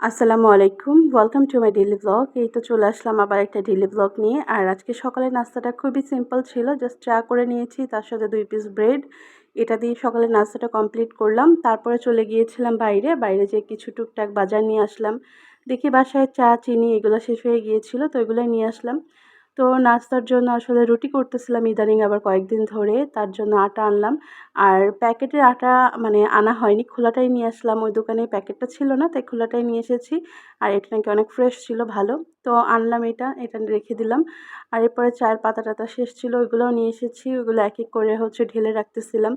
আসসালামু আলাইকুম। Welcome to my daily blog এই তো চলে আসলাম আবার একটা ডেলি ব্লগ নিয়ে। আর আজকে সকালের নাস্তাটা খুবই সিম্পল ছিল। জাস্ট চা করে নিয়েছি, তার সাথে দুই পিস ব্রেড এটা দিয়ে সকালের নাস্তাটা কমপ্লিট করলাম। তারপরে চলে গিয়েছিলাম বাইরে। বাইরে যে কিছু টুকটাক বাজার নিয়ে আসলাম। দেখি বাসায় চা, চিনি, এগুলো শেষ হয়ে গিয়েছিল, তো এগুলোই নিয়ে আসলাম। তো নাস্তার জন্য আসলে রুটি করতেছিলাম ইদানিং আবার কয়েকদিন ধরে, তার জন্য আটা আনলাম। আর প্যাকেটের আটা মানে আনা হয়নি, খোলাটাই নিয়ে আসলাম। ওই দোকানে প্যাকেটটা ছিল না, তাই খোলাটাই নিয়ে এসেছি। আর এটা নাকি অনেক ফ্রেশ ছিল, ভালো। তো আনলাম এটা এটা রেখে দিলাম। আর এরপরে চায়ের পাতা টাতা শেষ ছিল, ওইগুলোও নিয়ে এসেছি। ওইগুলো এক এক করে হচ্ছে ঢেলে রাখতেছিলাম।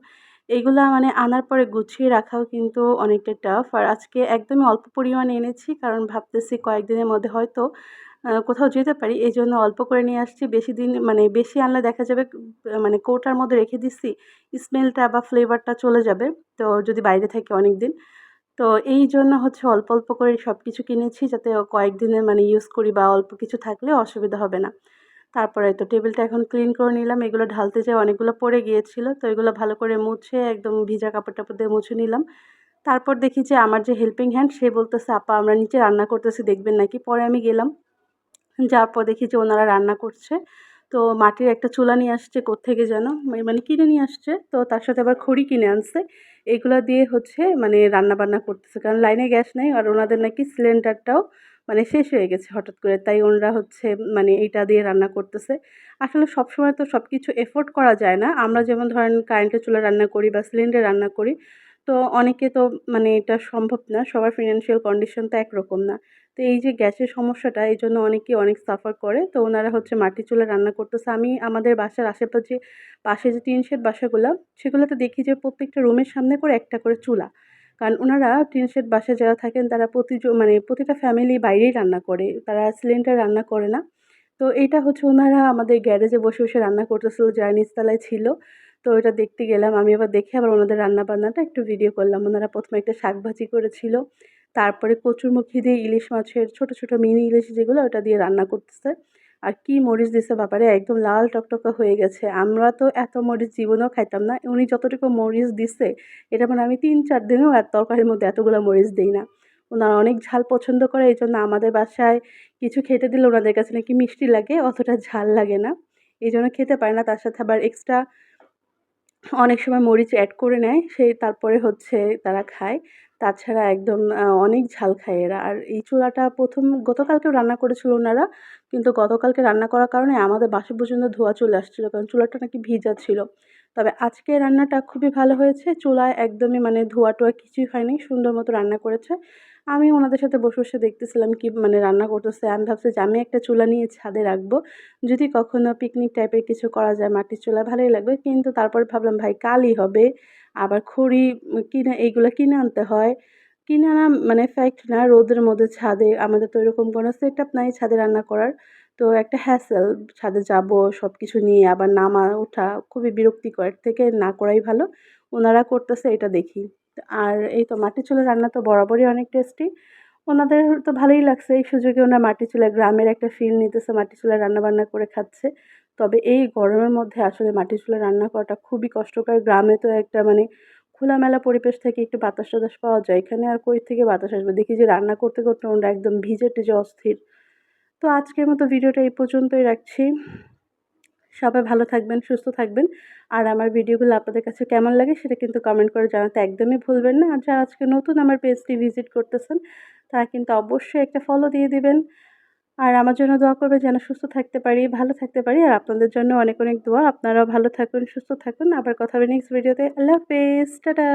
এইগুলা মানে আনার পরে গুছিয়ে রাখাও কিন্তু অনেকটা টাফ আর আজকে একদমই অল্প পরিমাণে এনেছি, কারণ ভাবতেছি কয়েকদিনের মধ্যে হয়তো কোথাও যেতে পারি, এই জন্য অল্প করে নিয়ে আসছি। বেশি দিন মানে বেশি আনলে দেখা যাবে মানে কৌটার মধ্যে রেখে দিচ্ছি, স্মেলটা বা ফ্লেভারটা চলে যাবে, তো যদি বাইরে থাকে অনেক দিন তো এই জন্য হচ্ছে অল্প অল্প করে সব কিছু কিনেছি, যাতে কয়েকদিনের মানে ইউজ করি বা অল্প কিছু থাকলে অসুবিধা হবে না। তারপরে তো টেবিলটা এখন ক্লিন করে নিলাম, এগুলো ঢালতে যেয়ে অনেকগুলো পড়ে গিয়েছিল, তো এগুলো ভালো করে মুছে, একদম ভিজা কাপড় টাপড় দিয়ে মুছে নিলাম। তারপর দেখি যে আমার যে হেল্পিং হ্যান্ড সে বলতেছে, আপা, আমরা নিচে রান্না করতেছি, দেখবেন নাকি? পরে আমি গেলাম। যাওয়ার পর দেখি যে ওনারা রান্না করছে। তো মাটির একটা চুলা নিয়ে আসছে কোত্থেকে যেন মানে কিনে নিয়ে আসছে। তো তার সাথে আবার খড়ি কিনে আনছে। এগুলো দিয়ে হচ্ছে মানে রান্না বান্না করতেছে। কারণ লাইনে গ্যাস নেই আর ওনাদের নাকি সিলিন্ডারটাও মানে শেষ হয়ে গেছে হঠাৎ করে। তাই ওনারা হচ্ছে মানে এইটা দিয়ে রান্না করতেছে। আসলে সবসময় তো সব কিছু এফোর্ড করা যায় না। আমরা যেমন ধরেন কারেন্টের চুলা রান্না করি বা সিলিন্ডার রান্না করি তো অনেকে তো মানে এটা সম্ভব না, সবার ফিনান্সিয়াল কন্ডিশন তো একরকম না। তো এই যে গ্যাসের সমস্যাটা, এই জন্য অনেকেই অনেক সাফার করে। তো ওনারা হচ্ছে মাটির চুলা রান্না করতেছে। আমি আমাদের বাসার আশেপাশে পাশে যে টিন শেড বাসাগুলো, সেগুলোতে দেখি যে প্রত্যেকটা রুমের সামনে করে একটা করে চুলা। কারণ ওনারা টিন শেড বাসায় যারা থাকেন, তারা প্রতি মানে প্রতিটা ফ্যামিলি বাইরেই রান্না করে। তারা সিলিন্ডার রান্না করে না। তো এইটা হচ্ছে ওনারা আমাদের গ্যারেজে বসে বসে রান্না করতেছিল, যারা নিচতলায় ছিল। তো এটা দেখতে গেলাম। আমি আবার দেখে আবার ওনাদের রান্না বান্নাটা একটু ভিডিও করলাম। ওনারা প্রথমে একটা শাক ভাজি করেছিল। তারপরে কচুরমুখী দিয়ে ইলিশ মাছের ছোট ছোট মিনি ইলিশ যেগুলো, ওটা দিয়ে রান্না করতেছে। আর কি মরিচ দিছে ব্যাপারে একদম লাল টকটকা হয়ে গেছে। আমরা তো এত মরিচ জীবনেও খাইতাম না। উনি যতটুকু মরিচ দিছে, এটা মানে আমি তিন, চার দিনেও এক তরকারির মধ্যে এতগুলো মরিচ দিই না। ওনারা অনেক ঝাল পছন্দ করে এই জন্য আমাদের বাসায় কিছু খেতে দিলে ওনাদের কাছে নাকি মিষ্টি লাগে, অতটা ঝাল লাগে না। এই জন্য খেতে পারে না। তার সাথে আবার এক্সট্রা অনেক সময় মরিচ অ্যাড করে নেয়, সেই তারপরে হচ্ছে তারা খায়। তাছাড়া একদম অনেক ঝাল খায় এরা। আর এই চুলাটা প্রথম গতকালকেও রান্না করেছিল ওনারা, কিন্তু গতকালকে রান্না করার কারণে আমাদের বাসা পর্যন্ত ধোয়া চলে আসছিল, কারণ চুলাটা নাকি ভিজা ছিল। তবে আজকে রান্নাটা খুবই ভালো হয়েছে। চুলায় একদমই মানে ধোয়া টোয়া কিছুই হয়নি, সুন্দর মতো রান্না করেছে। আমি ওনাদের সাথে বসে বসে দেখতেছিলাম কি মানে রান্না করতেছে। আমি ভাবছি যে আমি একটা চুলা নিয়ে ছাদে রাখব। যদি কখনো পিকনিক টাইপের কিছু করা যায় মাটির চুলা, ভালোই লাগবে। কিন্তু তারপরে ভাবলাম, ভাই, কালই হবে। আবার খড়ি কিনে, এইগুলো কিনে আনতে হয়। কিনে আনা মানে ফ্যাক্ট না, রোদের মধ্যে ছাদে আমাদের তো এরকম কোনো সেট আপ নাই ছাদে রান্না করার। তো একটা হ্যাসেল ছাদে যাব সব কিছু নিয়ে আবার নামা ওঠা খুবই বিরক্তিকর। থেকে না করাই ভালো। ওনারা করতেছে, এটা দেখি। আর এই তো মাটির চুলা রান্না তো বরাবরই অনেক টেস্টি ওনাদের তো ভালোই লাগছে, এই সুযোগে ওনার মাটি চুলা গ্রামের একটা ফিল নিতেছে মাটি চুলা রান্না বান্না করে খাচ্ছে। তবে এই গরমের মধ্যে আসলে মাটি চুলা রান্না করাটা খুবই কষ্টকর। গ্রামে তো একটা মানে খোলামেলা পরিবেশ থেকে একটু বাতাস টাতাস পাওয়া যায়। এখানে আর কই থেকে বাতাস আসবে? দেখি যে রান্না করতে করতে ওনারা একদম ভিজে টিজে অস্থির। তো আজকের মতো ভিডিওটা এই পর্যন্তই রাখছি। সবাই ভালো থাকবেন, সুস্থ থাকবেন। আর আমার ভিডিওগুলো আপনাদের কাছে কেমন লাগে সেটা কিন্তু কমেন্ট করে জানাতে একদমই ভুলবেন না। আর যারা আজকে নতুন আমার পেজটি ভিজিট করতেছেন, তারা কিন্তু অবশ্যই একটা ফলো দিয়ে দিবেন। আর আমার জন্য দোয়া করবে যেন সুস্থ থাকতে পারি, ভালো থাকতে পারি। আর আপনাদের জন্য অনেক অনেক দোয়া। আপনারাও ভালো থাকুন, সুস্থ থাকুন। আবার কথা হবে নেক্সট ভিডিওতে আল্লাহ হাফেজ। টাটা।